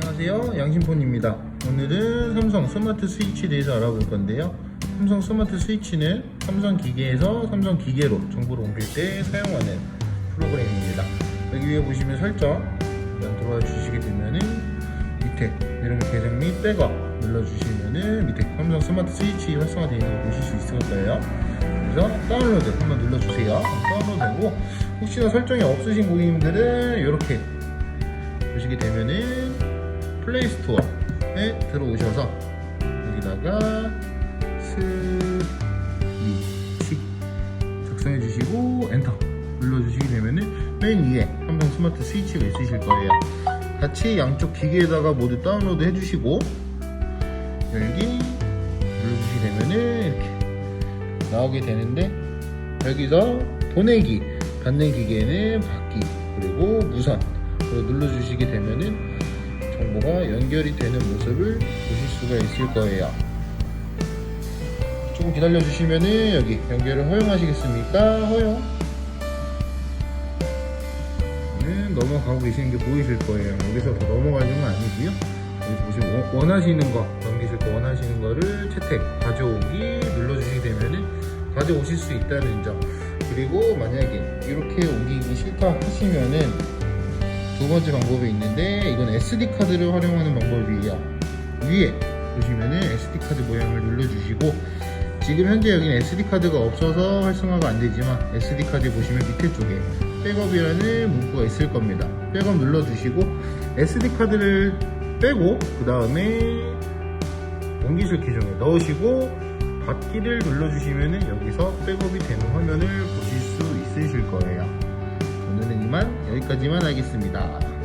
안녕하세요. 양심폰입니다. 오늘은 삼성 스마트 스위치에 대해서 알아볼 건데요. 삼성 스마트 스위치는 삼성 기계에서 삼성 기계로 정보를 옮길 때 사용하는 프로그램입니다. 여기 위에 보시면 설정 들어와 주시게 되면은 밑에 이런 계정 및 백업 눌러주시면은 밑에 삼성 스마트 스위치 활성화되어 있는 거 보실 수 있을 거예요. 그래서 다운로드 한번 눌러주세요. 다운로드되고 혹시나 설정이 없으신 고객님들은 이렇게 보시게 되면은 플레이스토어에 들어오셔서 여기다가 스위치 작성해 주시고 엔터 눌러 주시게 되면은 맨 위에 삼성 스마트 스위치가 있으실 거예요. 같이 양쪽 기기에다가 모두 다운로드 해 주시고 열기 눌러 주시게 되면은 이렇게 나오게 되는데 여기서 보내기 받는 기계는 받기 그리고 무선 눌러주시게 되면은 정보가 연결이 되는 모습을 보실 수가 있을 거예요. 조금 기다려 주시면은 여기 연결을 허용하시겠습니까? 허용. 는 넘어가고 계시는 게 보이실 거예요. 여기서 더 넘어가는 건 아니고요. 여기 보시면 원- 원하시는 거 넘기실 거 원하시는 거를 채택 가져오기 눌러주시게 되면은 가져오실 수 있다는 점. 그리고 만약에 이렇게 옮기기 싫다 하시면은 두 번째 방법이 있는데 SD 카드를 활용하는 방법이에요. 위에 보시면은 SD 카드 모양을 눌러주시고 지금 현재 여기는 SD 카드가 없어서 활성화가 안 되지만 SD 카드 보시면 밑에 쪽에 백업이라는 문구가 있을 겁니다. 백업 눌러주시고 SD 카드를 빼고 그 다음에 옮기실 기종에 넣으시고 받기를 눌러주시면은 여기서 백업이 되는 화면을 보실 수 있으실 거예요. 오늘은 이만 여기까지만 하겠습니다.